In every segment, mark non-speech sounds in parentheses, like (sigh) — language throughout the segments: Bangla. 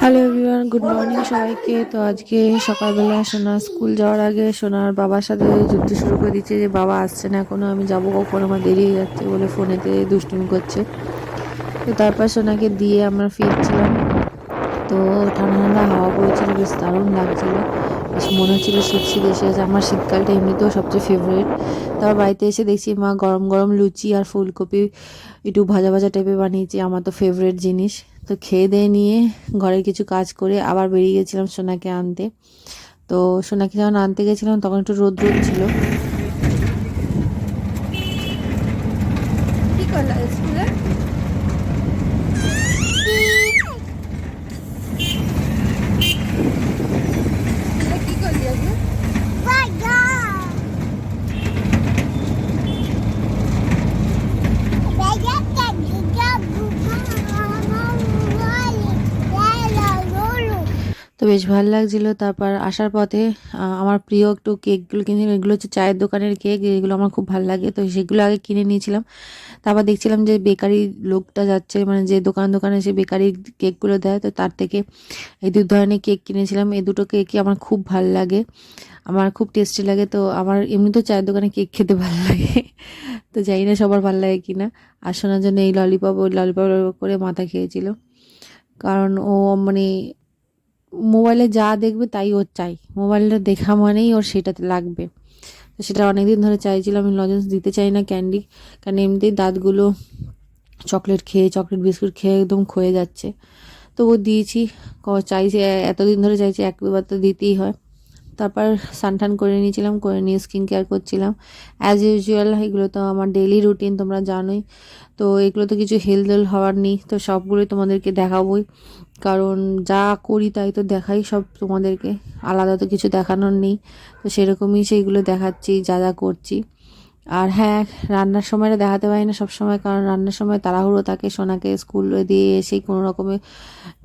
হ্যালো এভরিওয়ান গুড মর্নিং সবাইকে। তো আজকে সকালবেলা সোনা স্কুল যাওয়ার আগে সোনার বাবার সাথে যুদ্ধ শুরু করে দিচ্ছে যে বাবা আসছে না এখনও আমি যাব কখন? আমার দেরি হয়ে যাচ্ছে বলে ফোনেতে দুষ্টুমি করছে। তো তারপর সোনাকে দিয়ে আমরা ফিরছিলাম। তো ঠান্ডা ঠান্ডা হাওয়া বইছিল, বেশ দারুণ লাগছিল। মনে হচ্ছিল শীত শীত এসে গেছে। আমার শীতকালটা এমনিতেও সবচেয়ে ফেভারিট তারপর বাড়িতে এসে দেখছি মা গরম গরম লুচি আর ফুলকপি একটু ভাজা ভাজা টাইপের বানিয়েছি। আমার তো ফেভারিট জিনিস। তো খেয়ে দিয়ে নিয়ে ঘরের কিছু কাজ করে আবার বেরিয়ে গেছিলাম সোনাকে আনতে। তো সোনাকে যখন আনতে গেছিলাম তখন একটু রোদ রোদ ছিল। স্কুলে? তো বেশ ভালো লাগছিল। তারপর আসার পথে আমার প্রিয় একটু কেকগুলো কিনে এগুলো হচ্ছে চায়ের দোকানের কেক, এগুলো আমার খুব ভালো লাগে। তো সেগুলো আগে কিনে নিয়েছিলাম। তারপর দেখছিলাম যে বেকারি লোকটা যাচ্ছে মানে যে দোকান দোকানে সে বেকারি কেকগুলো দেয়। তো তার থেকে এই দু ধরনের কেক কিনেছিলাম। এই দুটো কেকই আমার খুব ভালো লাগে। আমার খুব টেস্টি লাগে। তো আমার এমনি তো চায়ের দোকানে কেক খেতে ভালো লাগে। তো জানি না সবার ভালো লাগে কিনা আর শোনার জন্য এই ললিপপ, ওই ললিপপ করে মাথা খেয়েছিল। কারণ ও মানে মোবাইলে যা দেখবে তাই ওর চাই। মোবাইলটা দেখা মানেই ওর সেটাতে লাগবে। তো সেটা অনেক দিন ধরে চাইছিলাম, আমি লজেন্স দিতে চাই না ক্যান্ডি, কারণ এমনিতেই দাঁতগুলো চকলেট খেয়ে, চকলেট বিস্কুট খেয়ে একদম ক্ষয়ে যাচ্ছে। তো ও দিয়েছি, ক- চাইছে এতদিন ধরে চাইছে এক দুবার তো দিতেই হয়। তারপর সানটান করে নিয়েছিলাম, করে নিয়ে স্কিন কেয়ার করছিলাম। অ্যাজ ইউজুয়াল এগুলো তো আমার ডেলি রুটিন তোমরা জানোই। তো এগুলো তো কিছু হেলথ হওয়ার নেই, তো সবগুলোই তোমাদেরকে দেখাবোই। কারণ যা করি তাই তো দেখাই সব তোমাদেরকে। আলাদা তো কিছু দেখানোর নেই। তো সেরকমই সেইগুলো দেখাচ্ছি, যা যা করছি। আর হ্যাঁ রান্নার সময়টা দেখাতে পারি না সবসময়, কারণ রান্নার সময় তাড়াহুড়ো থাকে, সোনাকে স্কুলে দিয়ে এসেই কোনো রকমে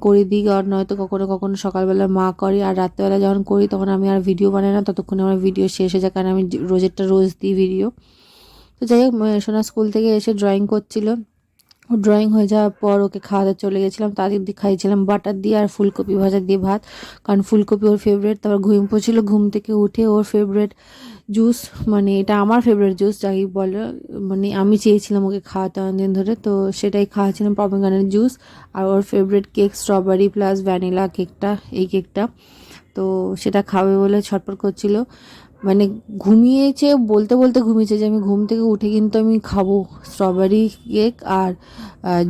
করে দিই, আর নয়তো কখনো কখনো সকালবেলা মা করে, আর রাত্রেবেলা যখন করি তখন আমি আর ভিডিও বানাই না, ততক্ষণে আমার ভিডিও শেষ হয়ে যায়, কারণ আমি রোজেরটা রোজ দিই ভিডিও তো যাই হোক সোনা স্কুল থেকে এসে ড্রয়িং করছিল। ড্রয়িং হয়ে যাওয়ার পর ওকে খাওয়াতে চলে গেছিলাম তাদের দিয়ে খাইয়েছিলাম বাটার দিয়ে আর ফুলকপি ভাজা দিয়ে ভাত। কারণ ফুলকপি ওর ফেভারেট তারপর ঘুম পড়ছিল, ঘুম থেকে উঠে ওর ফেভারেট জুস মানে এটা আমার ফেভারিট জুস যাই বলে মানে আমি চেয়েছিলাম ওকে খাওয়াতে অনেকদিন ধরে, তো সেটাই খাওয়াছিলাম পমেগানের জুস আর ওর favourite cake strawberry plus vanilla কেকটা এই কেকটা তো সেটা খাবে বলে ছটপট করছিল। মানে ঘুমিয়েছে, বলতে বলতে ঘুমিয়েছে যে আমি ঘুম থেকে উঠে কিন্তু আমি খাব স্ট্রবেরি কেক আর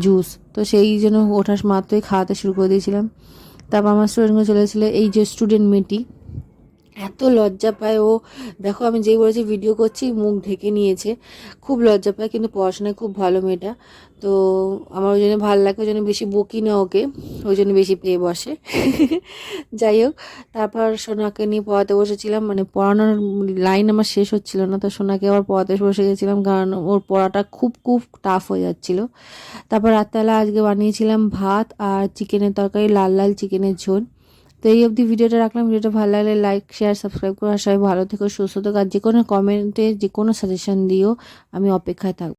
জুস তো সেই জন্য ওঠার মাত্রই খাওয়াতে শুরু করে দিয়েছিলাম। তারপর আমার স্টুডেন্টগুলো চলে এসেছিল, এই যে স্টুডেন্ট মেয়েটি এত লজ্জা পায় ও। দেখো আমি যেই বলেছি ভিডিও করছি, মুখ ঢেকে নিয়েছে। খুব লজ্জা পায়, কিন্তু পড়াশোনায় খুব ভালো মেয়েটা। তো আমার ওই জন্য ভালো লাগে, ওই জন্য বেশি বকি না ওকে, ওই জন্য বেশি পেয়ে বসে। (laughs) যাই হোক, তারপর সোনাকে নিয়ে পড়াতে বসেছিলাম মানে পড়ানোর লাইন আমার শেষ হচ্ছিল না, তো সোনাকে আবার পড়াতে বসে গেছিলাম, কারণ ওর পড়াটা খুব খুব টাফ হয়ে যাচ্ছিল। তারপর রাত্রেবেলা আজকে বানিয়েছিলাম ভাত আর চিকেনের তরকারি, লাল লাল চিকেনের ঝোল। তো এই অবধি ভিডিওটা রাখলাম। ভিডিওটা ভালো লাগলে লাইক শেয়ার সাবস্ক্রাইব করে। সবাই ভালো থেকো, সুস্থ থেকো। আর যে কোনো কমেন্টে যে কোনো সাজেশন দিও, আমি অপেক্ষায় থাকব।